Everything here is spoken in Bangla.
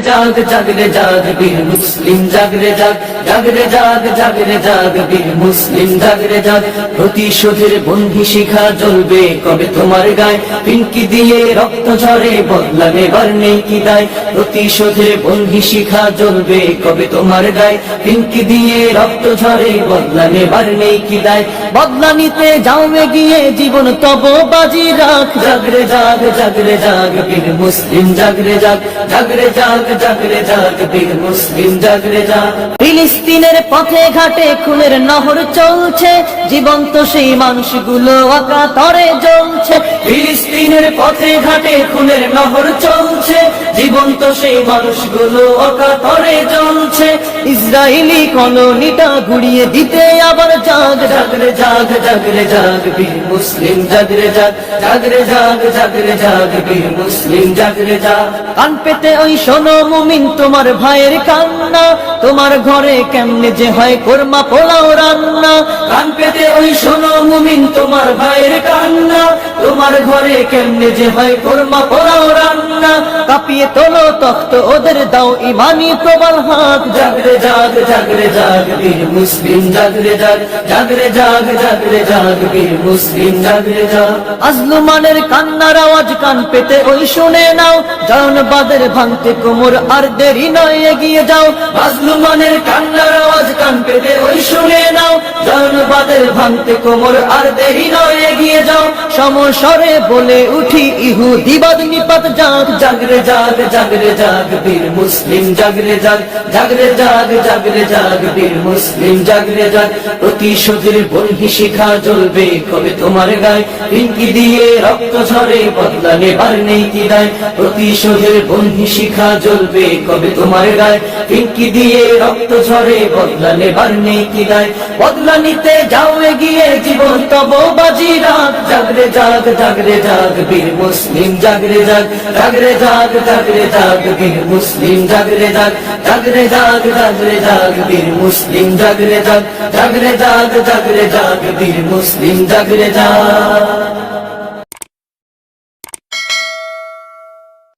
জাগ, জাগরে জাগ বীর মুসলিম, জাগরে জাগ জাগরে জাগ জাগরে জাগ বীর মুসলিম, জাগরে জাগ। প্রতিশোধের বন্ধি শিখা জ্বলবে কবে তোমার গায়ে? পিঙ্কি দিয়ে রক্ত ঝরে, বদলা নেবার নেই কি দায়? প্রতিশোধের বন্ধি শিখা জ্বলবে কবে তোমার গায়ে? পিঙ্কি দিয়ে রক্ত ঝরে, বদলা নেবার নেই কি দায়? বদলা নিতে যাও গিয়ে জীবন তব বাজি রাখ। জাগরে জাগ জাগরে জাগ বীর মুসলিম, জাগরে জাগ জাগরে জাগ জাগরে জাগ বীর মুসলিম জাগরে জাগ। ফিলিস্তিনের পথে ঘাটে খুনের নহর চলছে জীবন্ত সেই মানুষগুলো আকা তরে জ্বলছে। ফিলিস্তিনের পথে ঘাটে খুনের নহর চলছে জীবন্ত সেই মানুষগুলো আকা তরে জ্বলছে। ইসরায়েলি কলোনিটা ঘুরিয়ে দিতে আবার জাগ জাগরে জাগ জাগরে জাগ বীর মুসলিম জাগরে জাগ জাগরে জাগ জাগরে জাগ বীর মুসলিম জাগরে জাগ। কান পেতে ওই শোনো মুমিন, তোমার ভাইয়ের কান্না, তোমার ঘরে কেমনে যে হয় কোরমা পোলাও রান্না। কান পেতে ওই শোনো মুমিন, তোমার ভাইয়ের কান্না, তোমার ঘরে কেমনে যে হয় কোরমা পোলাও রান্না। কাঁপিয়ে তোলো তখ্ত ওদের দাও ইমানি প্রবল হাত। জাগরে জাগ জাগরে জাগ বীর মুসলিম জাগরে জাগ জাগরে জাগ জাগরে জাগ বীর মুসলিম জাগরে জাগ। আজলুমানের কান্নার আওয়াজ কান পেতে ওই শুনে নাও জয়নবাদের ভাঙতে কোমর আর দেরি নয় এগিয়ে যাও। আজলুমানের কান্নার আওয়াজ কান পেতে ওই শুনে নাও জয়নবাদের ভাঙতে কোমর আর দেরি নয় এগিয়ে যাও। সমস্বরে বলে উঠি ইহু দিবাদ নিপাত জাগ জাগরে জাগ জাগরে জাগ বীর মুসলিম, জাগরে জাগ জাগরে জাগ জাগরে জাগ বীর মুসলিম, জাগরে জাগ। প্রতিশোধের বন্ধি শিখা জ্বলবে কবে তোমার গায়ে। পিঙ্কি দিয়ে রক্ত ঝরে, বদলা নেবার নেই কি দায়। প্রতিশোধের বন্ধি শিখা জ্বলবে কবে তোমার গায়ে। পিঙ্কি দিয়ে রক্ত ঝরে, বদলা নেবার নেই কি দায়। বদলা নিতে যাও, এগিয়ে জীবন তব বাজি রাখ জাগরে জাগ জাগরে জাগ বীর মুসলিম, জাগরে জাগ। জাগরে জাগ জাগরে জাগ, বীর মুসলিম জাগরে জাগ জাগরে জাগ জাগরে জাগ, বীর মুসলিম জাগরে জাগ জাগরে জাগ জাগরে জাগ, বীর মুসলিম জাগরে জাগ।